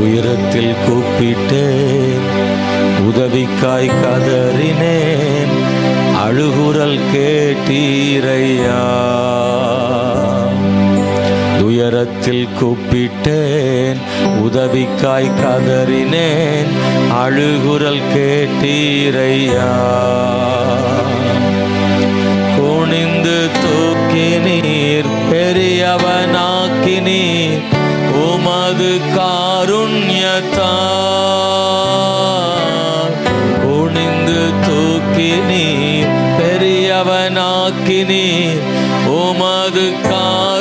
துயரத்தில் கூப்பிட்டேன். உதவிக்காய் கதறினேன். அழுகுரல் கேட்டீரையா. துயரத்தில் கூப்பிட்டேன். உதவிக்காய் கதறினேன். அழுகுரல் கேட்டீரையா. பலத்தால் குனிந்து தூக்கி நீர் பெரியவனாக்கி நீர் உமது காருண்யத்தால்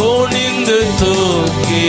குனிந்து தூக்கி